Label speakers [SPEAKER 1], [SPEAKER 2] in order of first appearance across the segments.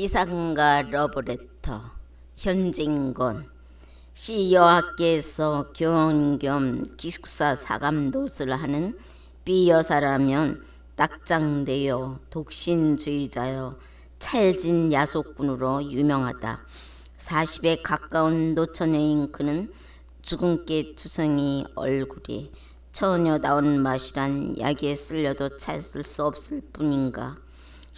[SPEAKER 1] 비상가 러브레터 현진건 시여학계에서 교원 겸 기숙사 사감도스를 하는 B여사라면 딱장되어 독신주의자여 찰진 야속꾼으로 유명하다. 40에 가까운 노처녀인 그는 주근깨 투성이 얼굴이 처녀다운 맛이란 약에 쓸려도 찾을 수 없을 뿐인가.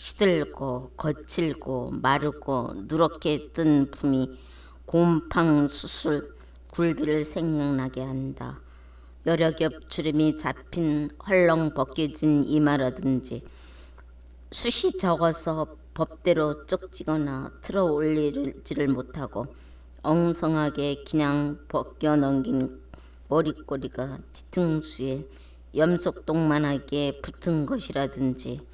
[SPEAKER 1] 시들고 거칠고 마르고 누렇게 뜬 품이 곰팡 수술 굴비를 생각나게 한다. 여러 겹 주름이 잡힌 헐렁 벗겨진 이마라든지 숱이 적어서 법대로 쪽지거나 틀어 올리지를 못하고 엉성하게 그냥 벗겨 넘긴 머리꼬리가 뒤통수에 염속동만하게 붙은 것이라든지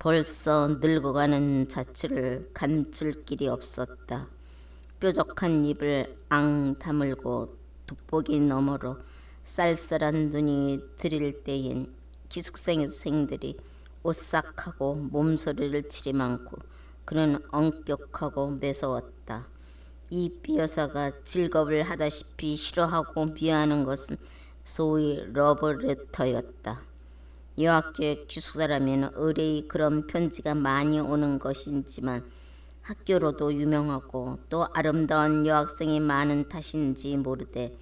[SPEAKER 1] 벌써 늙어가는 자취를 감출 길이 없었다. 뾰족한 입을 앙 다물고 돋보기 너머로 쌀쌀한 눈이 들일 때엔 기숙생들이 오싹하고 몸소리를 치리 많고 그는 엄격하고 매서웠다. 이 비여사가 직업을 하다시피 싫어하고 미워하는 것은 소위 러브레터였다. 여학교의 기숙사라면 의뢰의 그런 편지가 많이 오는 것이지만 학교로도 유명하고 또 아름다운 여학생이 많은 탓인지 모르되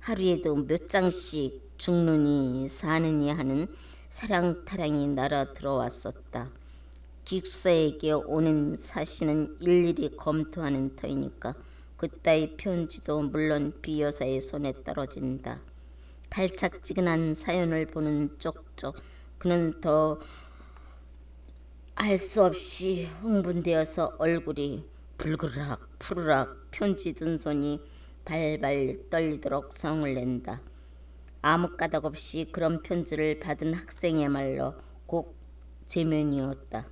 [SPEAKER 1] 하루에도 몇 장씩 죽느니 사느니 하는 사랑타랑이 날아 들어왔었다. 기숙사에게 오는 사실은 일일이 검토하는 터이니까 그따위 편지도 물론 비여사의 손에 떨어진다. 달짝지근한 사연을 보는 쪽쪽 그는 더할수 없이 흥분되어서 얼굴이 불그락 푸르락 편지 든 손이 발발 떨리도록 성을 낸다. 아무 까닭 없이 그런 편지를 받은 학생이야말로 꼭 제면이었다.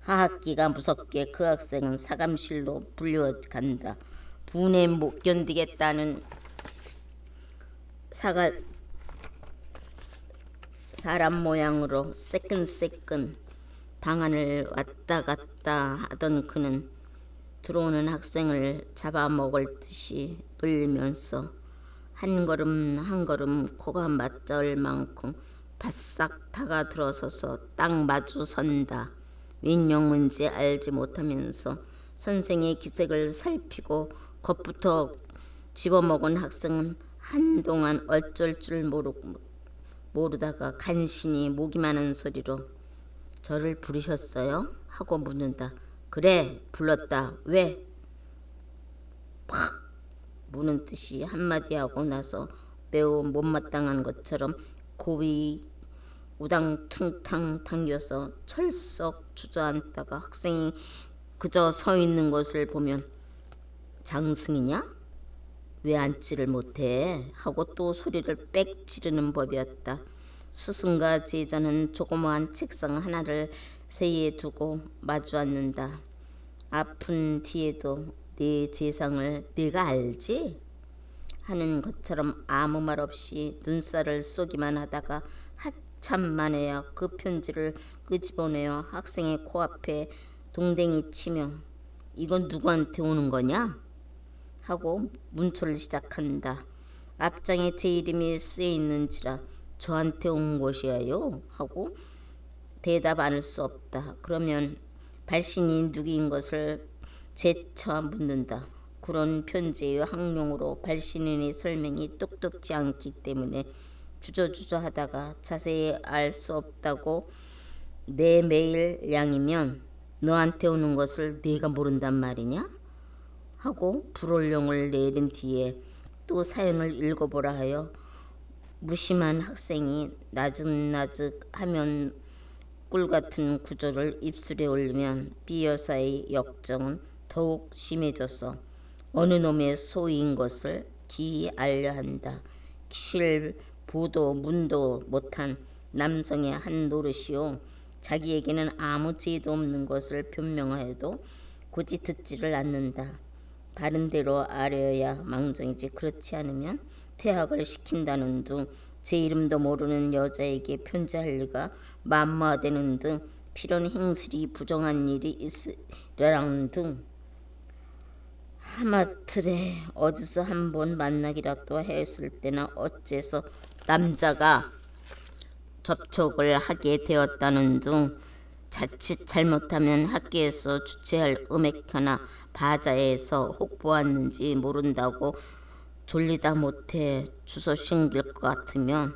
[SPEAKER 1] 하학기가 무섭게 그 학생은 사감실로 불려간다. 분에 못 견디겠다는 사가 사람 모양으로 새끈새끈 방 안을 왔다 갔다 하던 그는 들어오는 학생을 잡아먹을 듯이 놀리면서 한 걸음 한 걸음 코가 맞절 만큼 바싹 다가 들어서서 딱 마주 선다. 윈용문지 알지 못하면서 선생의 기색을 살피고 겁부터 집어먹은 학생은 한동안 어쩔 줄 모르고 모르다가 간신히 목이 마는 소리로 저를 부르셨어요? 하고 묻는다. 그래 불렀다. 왜? 팍 무는 듯이 한마디 하고 나서 매우 못마땅한 것처럼 고이 우당퉁탕 당겨서 철썩 주저앉다가 학생이 그저 서 있는 것을 보면 장승이냐? 왜 앉지를 못해? 하고 또 소리를 빽 지르는 법이었다. 스승과 제자는 조그마한 책상 하나를 세에 두고 마주 앉는다. 아픈 뒤에도 내 재상을 네가 알지? 하는 것처럼 아무 말 없이 눈살을 쏘기만 하다가 한참 만에야 그 편지를 끄집어내어 학생의 코앞에 동댕이 치며 이건 누구한테 오는 거냐? 하고 문초를 시작한다. 앞장에 제 이름이 쓰여 있는지라 저한테 온 것이에요 하고 대답 안 할 수 없다. 그러면 발신이 누구인 것을 재차 묻는다. 그런 편지의 학용으로 발신인의 설명이 똑똑지 않기 때문에 주저주저 하다가 자세히 알 수 없다고 내 매일 양이면 너한테 오는 것을 네가 모른단 말이냐? 하고 불올령을 내린 뒤에 또 사연을 읽어보라 하여 무심한 학생이 나직나직 하면 꿀 같은 구조를 입술에 올리면 비여사의 역정은 더욱 심해져서 어느 놈의 소인 것을 기이 알려 한다. 실 보도 문도 못한 남성의 한 노릇이요. 자기에게는 아무 죄도 없는 것을 변명하여도 굳이 듣지를 않는다. 바른 대로 알아야 망정이지 그렇지 않으면 퇴학을 시킨다는 둥 제 이름도 모르는 여자에게 편지할 리가 만무하다는 등 필연 행실이 부정한 일이 있으라는 등 하마틀에 어디서 한 번 만나기라도 했을 때나 어째서 남자가 접촉을 하게 되었다는 등 자칫 잘못하면 학교에서 주최할 음악회나 바자회에서 혹보았는지 모른다고 졸리다 못해 주소 신길 것 같으면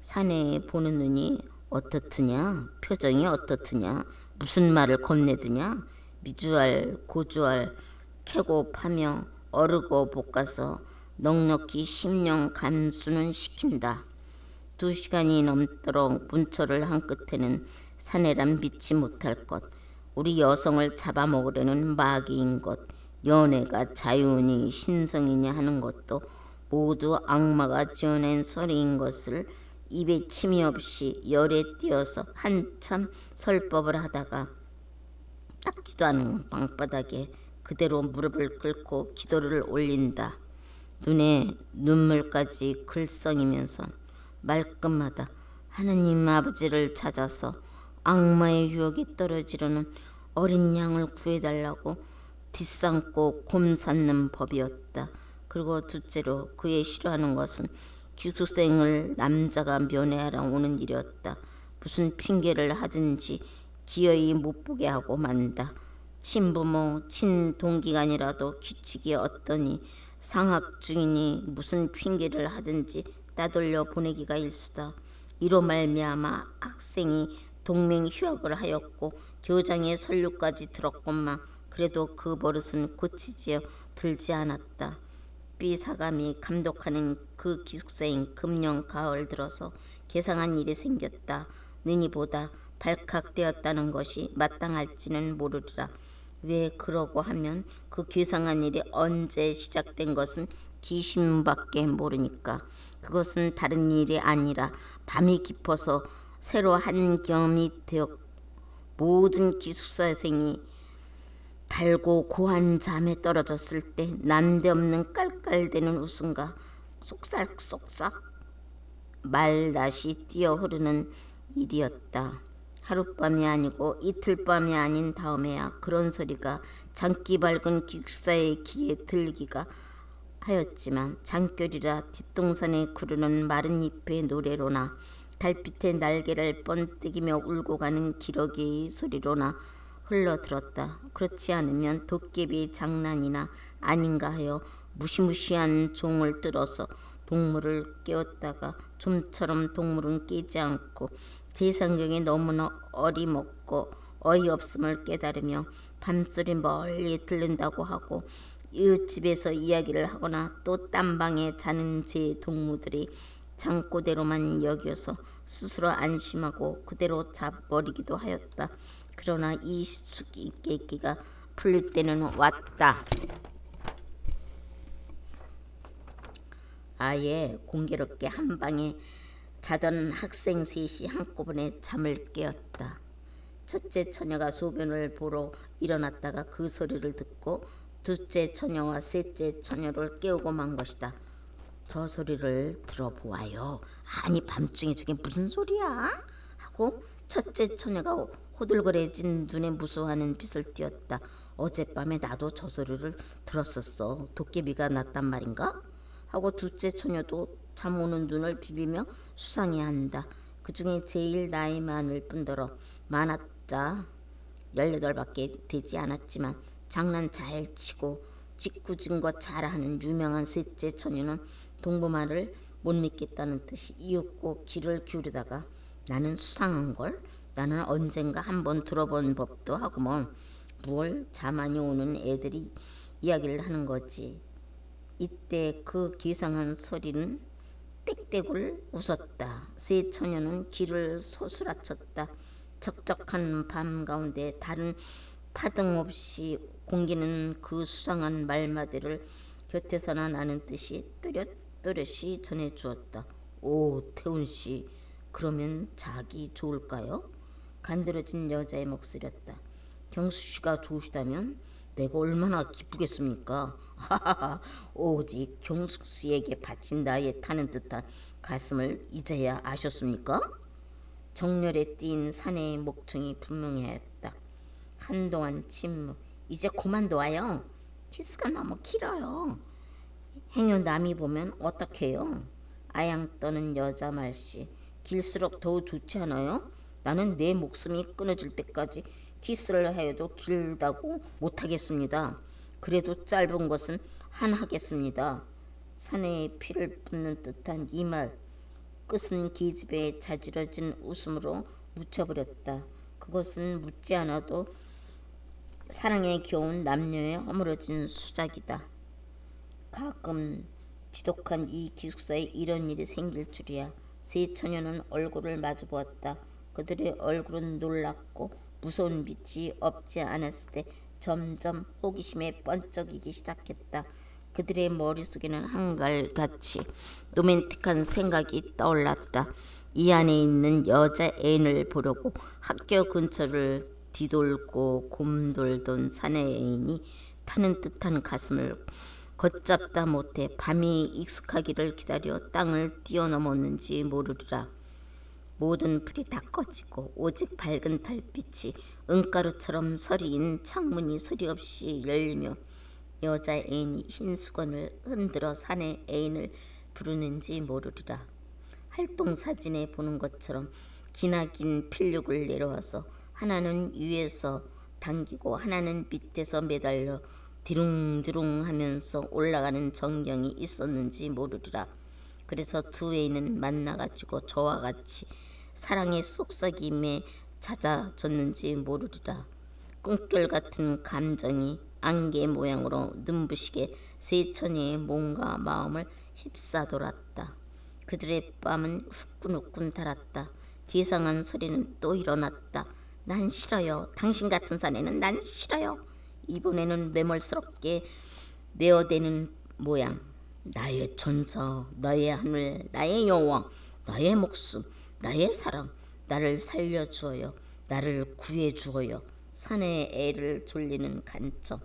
[SPEAKER 1] 사내에 보는 눈이 어떻느냐? 표정이 어떻느냐? 무슨 말을 건네드냐? 미주알 고주알 캐고 파며 어르고 볶아서 넉넉히 십년 감수는 시킨다. 두 시간이 넘도록 문초를 한 끝에는 사내란 믿지 못할 것, 우리 여성을 잡아먹으려는 마귀인 것, 연애가 자유니 신성이냐 하는 것도 모두 악마가 지어낸 소리인 것을 입에 침이 없이 열에 띄어서 한참 설법을 하다가 닦지도 않은 방바닥에 그대로 무릎을 꿇고 기도를 올린다. 눈에 눈물까지 글썽이면서 말끝마다 하느님 아버지를 찾아서 악마의 유혹이 떨어지려는 어린 양을 구해달라고 뒷삼고 곰 삼는 법이었다. 그리고 둘째로 그의 싫어하는 것은 기숙생을 남자가 면회하러 오는 일이었다. 무슨 핑계를 하든지 기어이 못 보게 하고 만다. 친부모, 친동기간이라도 규칙이 어떠니 상학 중이니 무슨 핑계를 하든지 따돌려 보내기가 일수다. 이로 말미암아 학생이 동맹 휴학을 하였고 교장의 설류까지 들었건만 그래도 그 버릇은 고치지어 들지 않았다. 삐사감이 감독하는 그 기숙사인 금년 가을 들어서 개상한 일이 생겼다. 느니보다 발칵되었다는 것이 마땅할지는 모르리라. 왜 그러고 하면 그 괴상한 일이 언제 시작된 것은 귀신밖에 모르니까 그것은 다른 일이 아니라 밤이 깊어서 새로 한 경험이 되어 모든 기숙사생이 달고 고한 잠에 떨어졌을 때 난데없는 깔깔대는 웃음과 쏙싹쏙싹 말다시 뛰어 흐르는 일이었다. 하룻밤이 아니고 이틀밤이 아닌 다음에야 그런 소리가 장기 밝은 기숙사의 귀에 들리기가 하였지만 장결이라 뒷동산에 구르는 마른 잎의 노래로나 달빛의 날개를 번뜩이며 울고 가는 기러기의 소리로나 흘러들었다. 그렇지 않으면 도깨비 장난이나 아닌가 하여 무시무시한 종을 뜯어서 동물을 깨웠다가 좀처럼 동물은 깨지 않고 제상경이 너무나 어리먹고 어이없음을 깨달으며 밤소리 멀리 들린다고 하고 이웃집에서 이야기를 하거나 또 딴방에 자는 제 동무들이 장꼬대로만 여겨서 스스로 안심하고 그대로 자버리기도 하였다. 그러나 이 수기깨기가 풀릴 때는 왔다. 아예 공교롭게 한 방에 자던 학생 셋이 한꺼번에 잠을 깨었다. 첫째 처녀가 소변을 보러 일어났다가 그 소리를 듣고 둘째 처녀와 셋째 처녀를 깨우고 만 것이다. 저 소리를 들어보아요. 아니 밤중에 저게 무슨 소리야? 하고 첫째 처녀가 호들거려진 눈에 무수하는 빛을 띄었다. 어젯밤에 나도 저 소리를 들었었어. 도깨비가 났단 말인가? 하고 둘째 처녀도 잠 오는 눈을 비비며 수상해한다. 그 중에 제일 나이 많을 뿐더러 많았자 18밖에 되지 않았지만 장난 잘 치고 짓궂은 것 잘하는 유명한 셋째 처녀는 동부말을 못 믿겠다는 듯이 이윽고 귀를 기울이다가 나는 수상한 걸 나는 언젠가 한번 들어본 법도 하고만 뭘 자만이 오는 애들이 이야기를 하는 거지. 이때 그 기상한 소리는 땡땡을 웃었다. 세 처녀는 귀를 소스라쳤다. 적적한 밤 가운데 다른 파등 없이 공기는 그 수상한 말마디를 곁에서나 나는 듯이 또렷 또렷이 전해 주었다. 오 태훈 씨 그러면 자기 좋을까요? 간드러진 여자의 목소리였다. 경수 씨가 좋으시다면 내가 얼마나 기쁘겠습니까? 하하하 오직 경숙 씨에게 바친 나에 타는 듯한 가슴을 이제야 아셨습니까? 정렬에 띈 사내의 목청이 분명해했다. 한동안 침묵. 이제 그만 둬요. 키스가 너무 길어요. 행여 남이 보면 어떡해요? 아양 떠는 여자 말씨. 길수록 더 좋지 않아요? 나는 내 목숨이 끊어질 때까지 키스를 하여도 길다고 못하겠습니다. 그래도 짧은 것은 한 하겠습니다. 사내에 피를 붓는 듯한 이 말. 끝은 계집애의 자지러진 웃음으로 묻혀버렸다. 그것은 묻지 않아도 사랑에 겨운 남녀의 허물어진 수작이다. 가끔 지독한 이 기숙사에 이런 일이 생길 줄이야. 세 처녀는 얼굴을 마주 보았다. 그들의 얼굴은 놀랍고 무서운 빛이 없지 않았을 때 점점 호기심에 번쩍이기 시작했다. 그들의 머릿속에는 한갈같이 로맨틱한 생각이 떠올랐다. 이 안에 있는 여자 애인을 보려고 학교 근처를 뒤돌고 곰돌던 사내 애인이 타는 듯한 가슴을 걷잡다 못해 밤이 익숙하기를 기다려 땅을 뛰어넘었는지 모르리라. 모든 불이 다 꺼지고 오직 밝은 달빛이 은가루처럼 서리인 창문이 소리 없이 열리며 여자 애인이 흰 수건을 흔들어 사내 애인을 부르는지 모르리라. 활동 사진에 보는 것처럼 기나긴 필육을 내려와서 하나는 위에서 당기고 하나는 밑에서 매달려 디룽디룽 하면서 올라가는 전경이 있었는지 모르리라. 그래서 두 애인은 만나가지고 저와 같이 사랑의 속삭임에 찾아졌는지 모르리라. 꿈결 같은 감정이 안개 모양으로 눈부시게 세천이의 몸과 마음을 휩싸돌았다. 그들의 뺨은 후끈후끈 달았다. 비상한 소리는 또 일어났다. 난 싫어요. 당신 같은 사내는 난 싫어요. 이번에는 매몰스럽게 내어대는 모양. 나의 전서, 너의 하늘, 나의 영광, 나의 목숨, 나의 사랑, 나를 살려 주어요. 나를 구해 주어요. 산의 애를 졸리는 간청.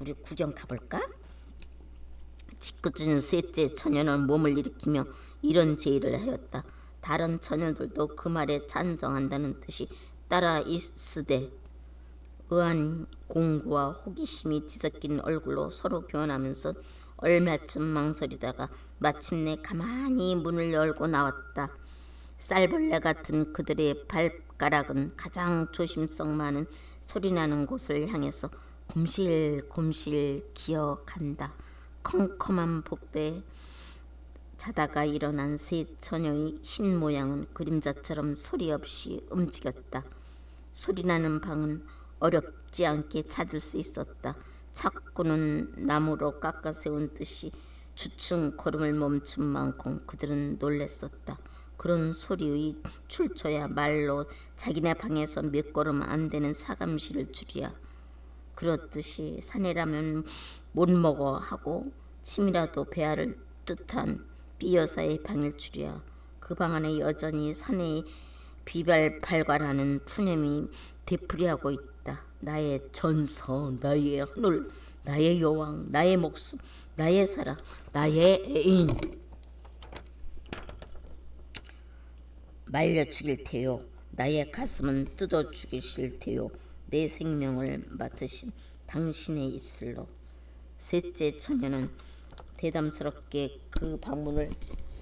[SPEAKER 1] 우리 구경 가볼까? 짓궂은 셋째 처녀는 몸을 일으키며 이런 제의를 하였다. 다른 처녀들도 그 말에 찬성한다는 뜻이 따라 있으되 의한 공구와 호기심이 뒤섞인 얼굴로 서로 교환하면서 얼마쯤 망설이다가 마침내 가만히 문을 열고 나왔다. 쌀벌레 같은 그들의 발가락은 가장 조심성 많은 소리나는 곳을 향해서 곰실곰실 기어간다. 컴컴한 복도에 자다가 일어난 세 처녀의 흰 모양은 그림자처럼 소리 없이 움직였다. 소리나는 방은 어렵지 않게 찾을 수 있었다. 착고는 나무로 깎아 세운 듯이 주층 걸음을 멈춘 만큼 그들은 놀랬었다. 그런 소리의 출처야 말로 자기네 방에서 몇 걸음 안 되는 사감실을 줄이야. 그렇듯이 사내라면 못 먹어 하고 침이라도 배아를 뜻한 비여사의 방일 줄이야. 그 방 안에 여전히 사내의 비발발관하는 푸념이 되풀이하고 있다. 나의 전서, 나의 하늘, 나의 여왕, 나의 목숨, 나의 사랑, 나의 애인. 말려 죽일 테요. 나의 가슴은 뜯어 죽이실 테요. 내 생명을 맡으신 당신의 입술로. 셋째 처녀는 대담스럽게 그 방문을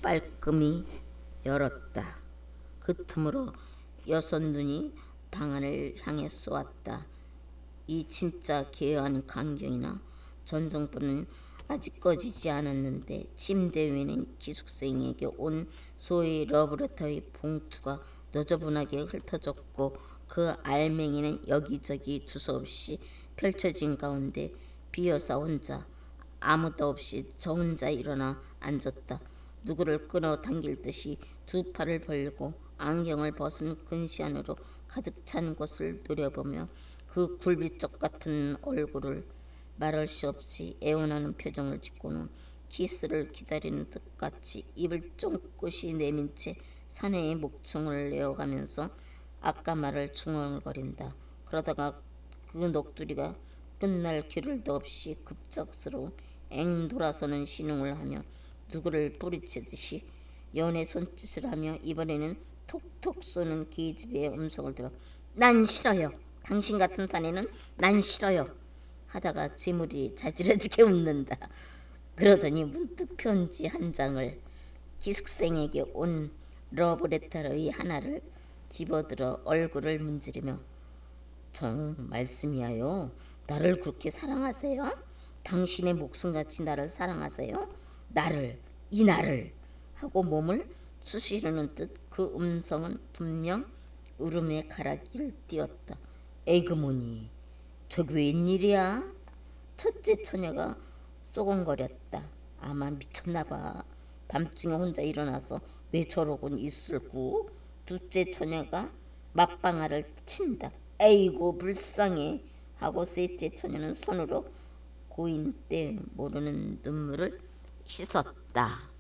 [SPEAKER 1] 빨끔히 열었다. 그 틈으로 여섯 눈이 방 안을 향해 쏘았다. 이 진짜 개어한 광경이나 전등불은 아직 꺼지지 않았는데 침대 위에는 기숙생에게 온 소의 러브레터의 봉투가 너저분하게 흩어졌고 그 알맹이는 여기저기 두서없이 펼쳐진 가운데 비어사 혼자 아무도 없이 저 혼자 일어나 앉았다. 누구를 끌어 당길 듯이 두 팔을 벌리고 안경을 벗은 근시 안으로 가득 찬 곳을 노려보며 그 굴비쪽 같은 얼굴을 말할 수 없이 애원하는 표정을 짓고는 키스를 기다리는 듯 같이 입을 쫑긋이 내민 채 사내의 목청을 내어가면서 아까 말을 중얼거린다. 그러다가 그 녹두리가 끝날 겨를도 없이 급작스러운 앵 돌아서는 신용을 하며 누구를 뿌리치듯이 연애 손짓을 하며 이번에는 톡톡 쏘는 계집애의 음성을 들어 난 싫어요. 당신 같은 사내는 난 싫어요. 하다가 재물이 자지러지게 웃는다. 그러더니 문득 편지 한 장을 기숙생에게 온 러브레터의 하나를 집어들어 얼굴을 문지르며 정 말씀이야요. 나를 그렇게 사랑하세요? 당신의 목숨같이 나를 사랑하세요? 나를 이 나를 하고 몸을 수시르는 듯 그 음성은 분명 울음의 가라기를 띄었다. 에그모니 저기 웬일이야? 첫째 처녀가 쏘곤거렸다. 아마 미쳤나봐. 밤중에 혼자 일어나서 왜 저러곤 있을구? 둘째 처녀가 맞방아를 친다. 에이구 불쌍해 하고 셋째 처녀는 손으로 고인 때 모르는 눈물을 씻었다.